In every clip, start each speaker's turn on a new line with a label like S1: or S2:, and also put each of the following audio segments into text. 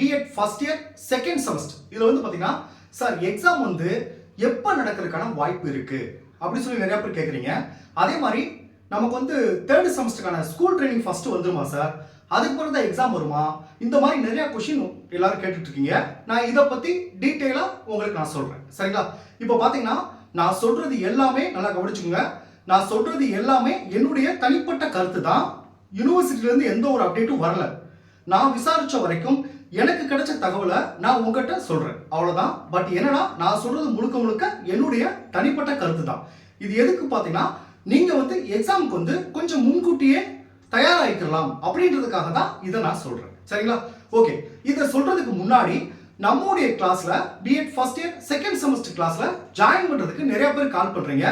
S1: BEd first year second semester இதில் வந்து பார்த்தீங்கன்னா சார் எக்ஸாம் வந்து எப்போ நடக்கிறதுக்கான வாய்ப்பு இருக்குது அப்படின்னு சொல்லி நிறையா பேர் கேட்குறீங்க அதே மாதிரி நமக்கு வந்து தேர்ட் செமஸ்டருக்கான ஸ்கூல் ட்ரைனிங் ஃபஸ்ட்டு வந்துருமா சார் அதுக்கு பிறகு தான் எக்ஸாம் வருமா? இந்த மாதிரி நிறையா கொஷின் எல்லாரும் கேட்டுட்ருக்கீங்க. நான் இதை பற்றி டீட்டெயிலாக உங்களுக்கு நான் சொல்கிறேன் சரிங்களா? இப்போ பார்த்தீங்கன்னா நான் சொல்கிறது எல்லாமே நல்லா கவனிச்சுக்கோங்க. நான் சொல்கிறது எல்லாமே என்னுடைய தனிப்பட்ட கருத்து தான் யூனிவர்சிட்டிலேருந்து எந்த ஒரு அப்டேட்டும் வரல. நான் விசாரித்த வரைக்கும் எனக்கு கிடைச்ச தகவலை நான் உங்ககிட்ட சொல்கிறேன் அவ்வளோதான் பட் என்னன்னா நான் சொல்கிறது முழுக்க முழுக்க என்னுடைய தனிப்பட்ட கருத்து தான். இது எதுக்கு பார்த்தீங்கன்னா நீங்கள் வந்து எக்ஸாமுக்கு வந்து கொஞ்சம் முன்கூட்டியே தயாராகிக்கலாம் அப்படின்றதுக்காக தான் இதை நான் சொல்கிறேன் சரிங்களா? ஓகே இதை சொல்கிறதுக்கு முன்னாடி நம்முடைய கிளாஸில் BEd first year second semester கிளாஸில் ஜாயின் பண்ணுறதுக்கு நிறைய பேர் கால் பண்ணுறீங்க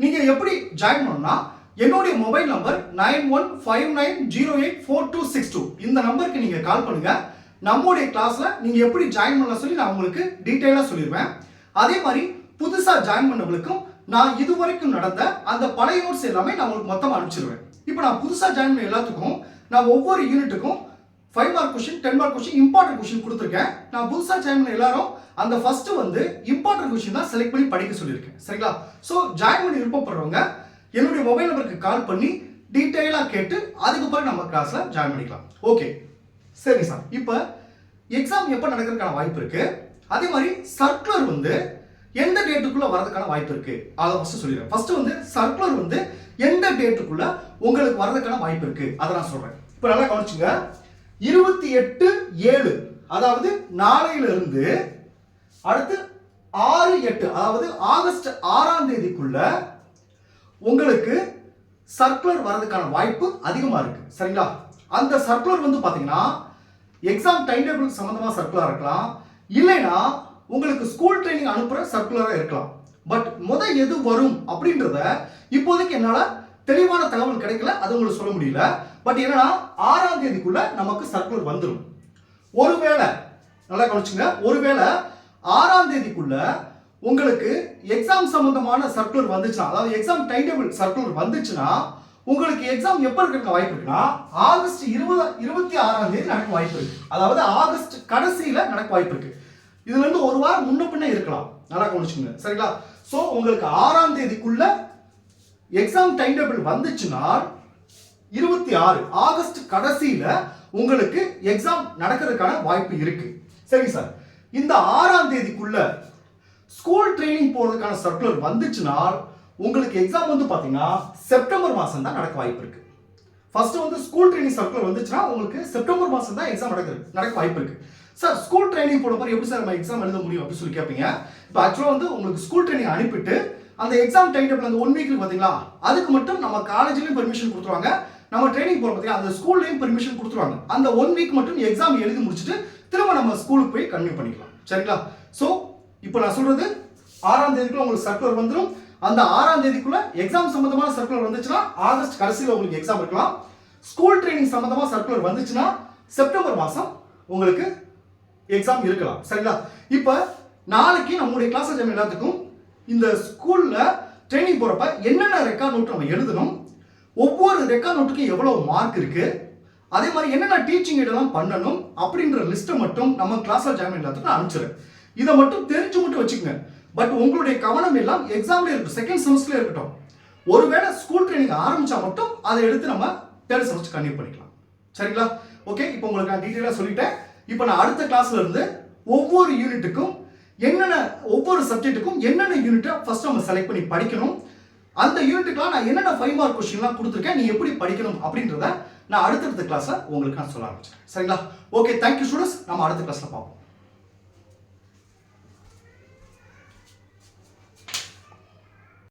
S1: நீங்கள் எப்படி ஜாயின் பண்ணணும்னா என்னுடைய mobile number nine one five nine zero eight four two six two இந்த நம்பருக்கு நீங்கள் கால் பண்ணுங்கள் நம்முடைய கிளாஸில் நீங்கள் எப்படி ஜாயின் பண்ண சொல்லி நான் உங்களுக்கு டீட்டெயிலாக சொல்லிடுவேன் அதே மாதிரி புதுசாக ஜாயின் பண்ணவங்களுக்கும் நான் இதுவரைக்கும் நடந்த அந்த பழைய நோட்ஸ் எல்லாமே நான் உங்களுக்கு மொத்தமாக அனுப்பிச்சிருவேன். இப்போ நான் புதுசாக ஜாயின் பண்ண எல்லாத்துக்கும் நான் ஒவ்வொரு யூனிட்டுக்கும் five mark question ten mark question important question கொடுத்துருக்கேன். நான் புதுசாக ஜாயின் பண்ண எல்லாரும் அந்த ஃபர்ஸ்ட் வந்து இம்பார்ட்டன்ட் கொஷின் தான் செலக்ட் பண்ணி படிக்க சொல்லியிருக்கேன். சரிங்களா? ஸோ ஜாயின் பண்ணி விருப்பப்படுறவங்க என்னுடைய மொபைல் நம்பருக்கு கால் பண்ணி டீட்டெயிலாக கேட்டு அதுக்கு நம்ம கிளாஸில் ஜாயின் பண்ணிக்கலாம். ஓகே சரி சார். இப்போ எக்ஸாம் எப்போ நடக்கிறதுக்கான வாய்ப்பு இருக்கு? அதே மாதிரி சர்க்குலர் வந்து எந்த டேட்டுக்குள்ள வரதுக்கான வாய்ப்பு இருக்கு? அதை ஃபர்ஸ்ட் சொல்லிடுறேன். ஃபர்ஸ்ட் வந்து சர்க்குலர் வந்து எந்த டேட்டுக்குள்ள உங்களுக்கு வரதுக்கான வாய்ப்பு இருக்கு? அதை நான் சொல்றேன். இப்போ நல்லா கவனிச்சுங்க. இருபத்தி எட்டு ஏழு. அதாவது நாளையில இருந்து அடுத்து ஆறு எட்டு. அதாவது ஆகஸ்ட் ஆறாம் தேதிக்குள்ள உங்களுக்கு சர்க்குலர் வர்றதுக்கான வாய்ப்பு அதிகமாக இருக்கு. சரிங்களா? அந்த சர்க்குலர் வந்து பார்த்தீங்கன்னா எக்ஸாம் டைம் டேபிள் சம்மந்தமாக சர்க்குலராக இருக்கலாம். இல்லைன்னா உங்களுக்கு ஸ்கூல் ட்ரைனிங் அனுப்புகிற சர்க்குலராக இருக்கலாம். பட் முத எது வரும் அப்படின்றத இப்போதைக்கு என்னால் தெளிவான தகவல் கிடைக்கல அது உங்களுக்கு சொல்ல முடியல. பட் என்னன்னா ஆறாம் தேதிக்குள்ள நமக்கு சர்க்குலர் வந்துடும் ஒருவேளை நல்லா கவனிச்சுங்க ஒருவேளை ஆறாம் தேதிக்குள்ள உங்களுக்கு எக்ஸாம் சம்பந்தமான சர்க்குலர் வந்துச்சுன்னா அதாவது எக்ஸாம் டைம் டேபிள் சர்க்குலர் வந்துச்சுன்னா உங்களுக்கு எக்ஸாம் எப்போ இருக்கிற வாய்ப்பு இருக்குன்னா ஆகஸ்ட் இருபது இருபத்தி ஆறாம் தேதி நடக்க வாய்ப்பு இருக்கு. அதாவது ஆகஸ்ட் கடைசியில நடக்க வாய்ப்பு இருக்கு. இதுல இருந்து ஒரு வாரம் முன்ன பின்ன இருக்கலாம். நல்லா கவனிச்சுங்க சரிங்களா? ஸோ உங்களுக்கு ஆறாம் தேதிக்குள்ள எக்ஸாம் டைம் டேபிள் வந்துச்சுன்னா இருபத்தி ஆறு ஆகஸ்ட் கடைசியில உங்களுக்கு எக்ஸாம் நடக்கிறதுக்கான வாய்ப்பு இருக்கு. சரி சார் இந்த ஆறாம் தேதிக்குள்ள ஸ்கூல் ட்ரைனிங் போறதுக்கான சர்க்குலர் வந்துச்சுன்னா உங்களுக்கு எக்ஸாம் வந்து பார்த்தீங்கன்னா செப்டம்பர் மாதம் தான் நடக்க வாய்ப்பு இருக்கு. ஃபர்ஸ்ட் வந்து ஸ்கூல் ட்ரைனிங் சர்க்குலர் வந்துச்சுன்னா உங்களுக்கு செப்டம்பர் மாதம் தான் எக்ஸாம் நடக்குது நடக்க வாய்ப்பு இருக்கு. சார் ஸ்கூல் ட்ரைனிங் போன மாதிரி எப்படி சார் நம்ம எக்ஸாம் எழுத முடியும் அப்படின்னு சொல்லி கேட்பீங்க இப்போ ஆக்சுவலாக வந்து உங்களுக்கு ஸ்கூல் ட்ரைனிங் அனுப்பிட்டு அந்த எக்ஸாம் டைம் டேபிள் அந்த ஒன் வீக் பார்த்தீங்களா அதுக்கு மட்டும் நம்ம காலேஜ்லேயும் பெர்மிஷன் கொடுத்துருவாங்க. நம்ம ட்ரைனிங் போகிறோம் பார்த்தீங்கன்னா அந்த ஸ்கூல்லையும் பெர்மிஷன் கொடுத்துருவாங்க. அந்த ஒன் வீக் மட்டும் எக்ஸாம் எழுதி முடிச்சுட்டு திரும்ப நம்ம ஸ்கூலுக்கு போய் கன்வியூ பண்ணிக்கலாம். சரிங்களா? ஸோ இப்போ நான் சொல்றது ஆறாம் தேதிக்குள்ள உங்களுக்கு சர்க்குலர் வந்துடும் அந்த ஆறாம் தேதிக்குள்ள எக்ஸாம் சம்பந்தமான சர்க்குலர் வந்துச்சுன்னா ஆகஸ்ட் கடைசியில் உங்களுக்கு எக்ஸாம் இருக்கலாம். ஸ்கூல் ட்ரைனிங் சம்பந்தமா சர்க்குலர் வந்துச்சுன்னா செப்டம்பர் மாதம் உங்களுக்கு எக்ஸாம் இருக்கலாம். சரிங்களா? இப்போ நாளைக்கு நம்முடைய கிளாஸ் ஜாம் எல்லாத்துக்கும் இந்த ஸ்கூலில் ட்ரைனிங் போகிறப்ப என்னென்ன ரெக்கார்ட் நோட் நம்ம எழுதணும்? ஒவ்வொரு ரெக்கார்ட் நோட்டுக்கும் எவ்வளோ மார்க் இருக்குது அதே மாதிரி என்னென்ன டீச்சிங் இதெல்லாம் பண்ணணும்? அப்படின்ற லிஸ்ட்டை மட்டும் நம்ம கிளாஸ் ஜாயின் எல்லாத்துக்கும் நான் அனுப்பிச்சிடுறேன். இதை மட்டும் தெரிஞ்சு மட்டும் வச்சுக்கோங்க. பட் உங்களுடைய கவனம் எல்லாம் எக்ஸாம்ல இருக்கட்டும் செகண்ட் செமஸ்டர்ல இருக்கட்டும். ஒருவேளை ஸ்கூல் ட்ரைனிங் ஆரம்பிச்சா மட்டும் அதை எடுத்து நம்ம தேர்ட் செமஸ்டர் கன்டினியூ பண்ணிக்கலாம். சரிங்களா? ஓகே இப்போ உங்களுக்கு நான் டீட்டெயிலாக சொல்லிட்டேன். இப்போ நான் அடுத்த கிளாஸ்ல இருந்து ஒவ்வொரு யூனிட்டுக்கும் என்னென்ன ஒவ்வொரு சப்ஜெக்ட்டுக்கும் என்னென்ன யூனிட்டை ஃபர்ஸ்ட் நம்ம செலக்ட் பண்ணி படிக்கணும். அந்த யூனிட்டுக்குலாம் நான் என்னென்ன ஃபைவ் மார்க் கொஸ்டின்லாம் கொடுத்துருக்கேன் நீ எப்படி படிக்கணும் அப்படின்றத நான் அடுத்தடுத்த கிளாஸை உங்களுக்கு நான் சொல்ல ஆரம்பிச்சேன் சரிங்களா? ஓகே தேங்க்யூ ஸ்டூடெண்ட்ஸ் நம்ம அடுத்த கிளாஸில் பார்ப்போம்.